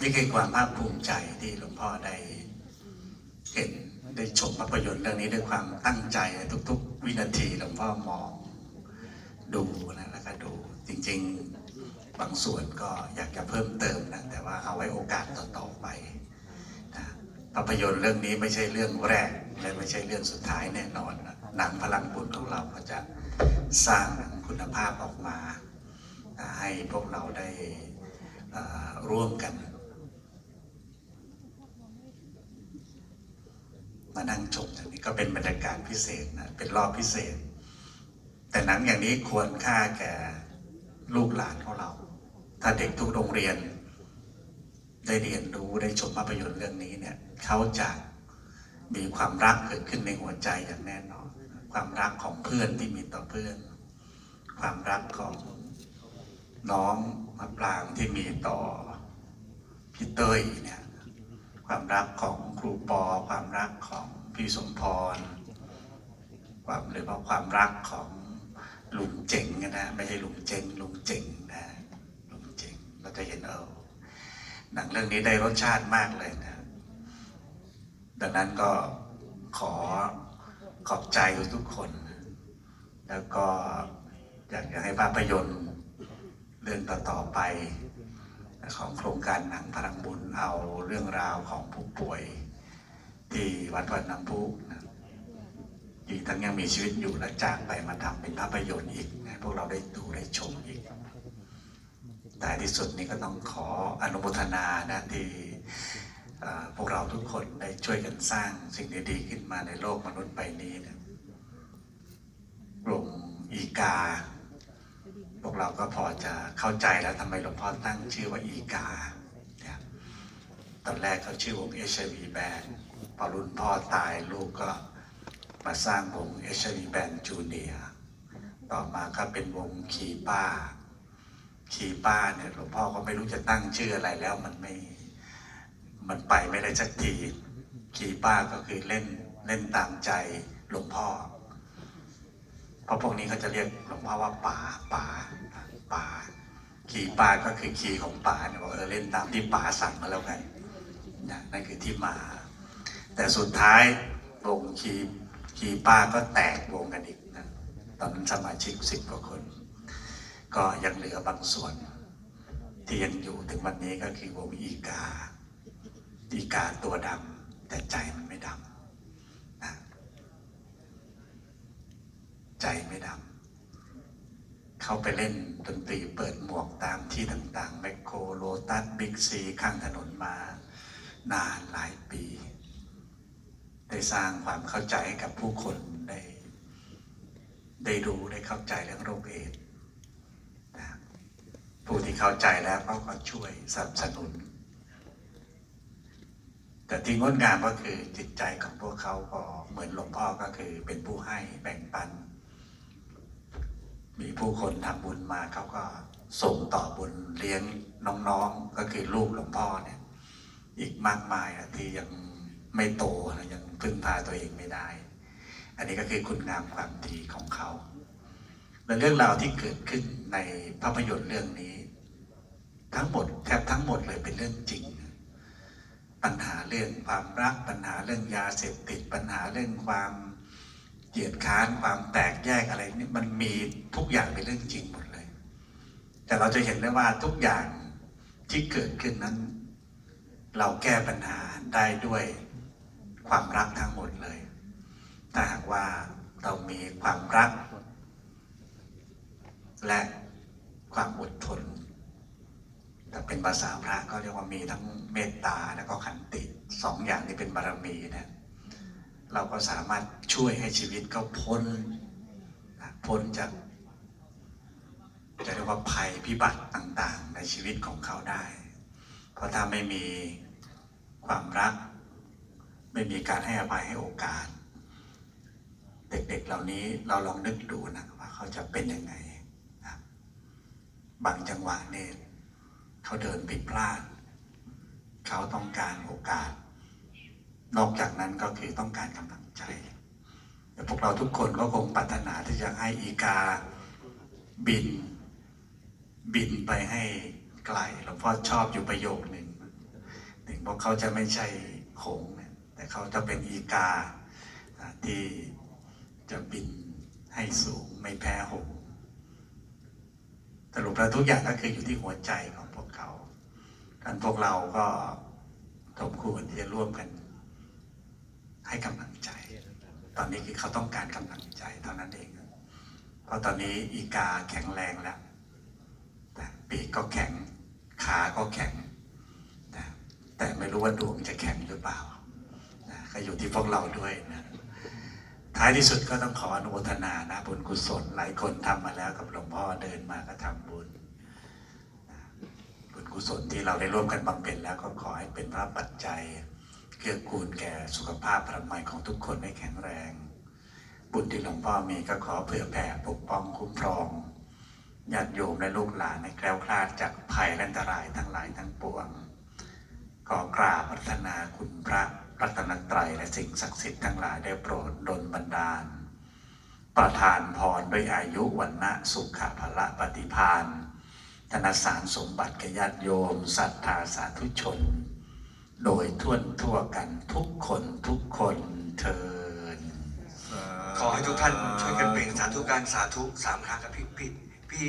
นี่คือความภาคภูมิใจที่หลวงพ่อได้เห็นได้ชมภาพยนตร์เรื่องนี้ด้วยความตั้งใจทุก ๆ วินาทีหลวงพ่อมองดูนะแล้วก็ดูจริง ๆบางส่วนก็อยากจะเพิ่มเติมนะแต่ว่าเอาไว้โอกาสต่อๆไปนะภาพยนตร์เรื่องนี้ไม่ใช่เรื่องแรกและไม่ใช่เรื่องสุดท้ายแน่นอนนะหนังพลังบุญของเราก็จะสร้างคุณภาพออกมา ให้พวกเราได้ร่วมกัน มานั่งชมอันนี้ก็เป็นบรรยากาศพิเศษนะเป็นรอบพิเศษ แต่หนังอย่างนี้ควรค่าแก่ลูกหลานของเรา ถ้าเด็กทุกโรงเรียน ได้เรียนรู้ได้ชมภาพยนตร์เรื่องนี้เนี่ยเขาจะมีความรักเกิดขึ้นในหัวใจอย่างแน่นอน ความรักของเพื่อนที่มีต่อเพื่อน ความรักของน้องมะปรางที่มีต่อพี่เต้ยเนี่ย ความรักของครูปอ ความรักของพี่สมพร ความหรือว่าความรักของลุงเจ๋งนะไม่ใช่ลุงเจ๋งลุงเจ๋งนะลุงเจ๋งเราจะเห็นเออหนังเรื่องนี้ได้รสชาติมากเลยนะ ดังนั้นก็ขอขอบใจทุกคน แล้วก็อยากจะให้ภาพยนตร์เรื่องต่อๆไป ของโครงการหนังพลังบุญเอาเรื่องราวของผู้ป่วย ที่วัดวัดน้ำพุนะอีกทั้งยังมีชีวิตอยู่และจากไปมาทำเป็นภาพยนตร์อีกให้พวกเราได้ดูได้ชมอีกแต่ที่สุดนี้ก็ต้องขออนุโมทนานะที่พวกเราทุกคนได้ช่วยกันสร้างสิ่งดีๆขึ้นมาในโลกมนุษย์ใบนี้นะกลุ่มอีกา พวกเราก็พอจะเข้าใจแล้วทำไมหลวงพ่อตั้งชื่อว่าอีกาเนี่ยตอนแรกเขาชื่อวงเอชวีแบนพอรุ่นพ่อตายลูกก็มาสร้างวงเอชวีแบนจูเนียต่อมาก็เป็นวงคีป้า คีป้าเนี่ยหลวงพ่อก็ไม่รู้จะตั้งชื่ออะไรแล้วมันไม่ มันไปไม่ได้สักทีคีป้าก็คือเล่นเล่นตามใจหลวงพ่อ ราะพวกนี้เขาจะเรียกหลวงพ่อว่าป่าป่าป่าขี่ป่าก็คือขี่ของป่าเนี่ยบอกเออเล่นตามที่ป่าสั่งมาแล้วไงนะนั่นคือที่มา แต่สุดท้ายวงขี่ขี่ป่าก็แตกวงกันอีกนะตอนนั้นสมาชิกสิบกว่าคน ก็ยังเหลือบางส่วน ที่ยังอยู่ถึงวันนี้ก็คือวงอีกา อีกาตัวดำแต่ใจมันไม่ดำนะ ใจไม่ดำเขาไปเล่นดนตรีเปิดหมวกตามที่ต่างๆ แมคโครโลตัสบิ๊กซีข้างถนนมานานหลายปี ได้สร้างความเข้าใจให้กับผู้คนได้ได้รู้ได้เข้าใจเรื่องโรคเอดส์นะผู้ที่เข้าใจแล้วเขาก็ช่วยสนับสนุน แต่ที่งดงามก็คือจิตใจของพวกเขาก็เหมือนหลวงพ่อก็คือเป็นผู้ให้แบ่งปัน ผู้คนทำบุญมาเขาก็ส่งต่อบุญเลี้ยงน้องๆ ก็คือลูกหลวงพ่อเนี่ย อีกมากมายอะที่ยังไม่โตยังพึ่งพาตัวเองไม่ได้ อันนี้ก็คือคุณงามความดีของเขา และเรื่องราวที่เกิดขึ้นในภาพยนตร์เรื่องนี้ ทั้งหมดแทบทั้งหมดเลยเป็นเรื่องจริง ปัญหาเรื่องความรักปัญหาเรื่องยาเสพติดปัญหาเรื่องความ เกลียดค้านความแตกแยกอะไรนี่มันมีทุกอย่างเป็นเรื่องจริงหมดเลย แต่เราจะเห็นได้ว่าทุกอย่างที่เกิดขึ้นนั้น เราแก้ปัญหาได้ด้วยความรักทั้งหมดเลย ถ้าหากว่าเรามีความรัก และความอดทนถ้าเป็นภาษาพระก็เรียกว่ามีทั้งเมตตาและก็ขันติสองอย่างที่เป็นบารมีเนะ เราก็สามารถช่วยให้ชีวิตเขาพ้นพ้นจากจะเรียกว่าภัยพิบัติต่างๆ ในชีวิตของเขาได้ เพราะถ้าไม่มีความรัก ไม่มีการให้อภัยให้โอกาส เด็กๆเหล่านี้เราลองนึกดูนะว่าเขาจะเป็นยังไงนะบางจังหวะเนี่ยเขาเดินผิดพลาด เขาต้องการโอกาส นอกจากนั้นก็คือต้องการกำลังใจแต่พวกเราทุกคนก็คงปรารถนาที่จะให้อีกาบิน บินไปให้ไกลหลวงพ่อชอบอยู่ประโยคหนึ่งถึงพวกเขาจะไม่ใช่หงส์เนี่ยแต่เขาจะเป็นอีกาที่จะบินให้สูงไม่แพ้หงส์สรุปแล้วทุกอย่างก็คืออยู่ที่หัวใจของพวกเขากันพวกเราก็สมควรที่จะร่วมกัน ให้กำลังใจ ตอนนี้คือเขาต้องการกำลังใจเท่านั้นเอง เพราะตอนนี้อีกาแข็งแรงแล้วแต่ปีกก็แข็ง ขาก็แข็ง แต่ไม่รู้ว่าดวงจะแข็งหรือเปล่านะก็อยู่ที่พวกเราด้วยนะท้ายที่สุดก็ต้องขออนุโมทนานะบุญกุศลหลายคนทำมาแล้วกับหลวงพ่อเดินมาก็ทำบุญบุญกุศลที่เราได้ร่วมกันบำเพ็ญแล้วก็ขอให้เป็นพระปัจจัย เกื้อกูลแก่สุขภาพพระมัยของทุกคนให้แข็งแรง บุญที่หลวงพ่อมีก็ขอเผื่อแผ่ปกป้องคุ้มครองญาติโยมและลูกหลานให้แคล้วคลาดจากภัยและอันตรายทั้งหลายทั้งปวง ขอกราบพัฒนาคุณพระรัตนตรัยและสิ่งศักดิ์สิทธิ์ทั้งหลายได้โปรดดลบันดาล ประทานพรด้วยอายุวันนะสุขภละปฏิพานธนสารสมบัติแก่ญาติโยมศรัทธาสาธุชน โดยทั่วทั่วกันทุกคนทุกคนเทินขอให้ทุกท่านช่วยกันเปล่งสาธุการสาธุสามครั้งกับพี่พี่พี่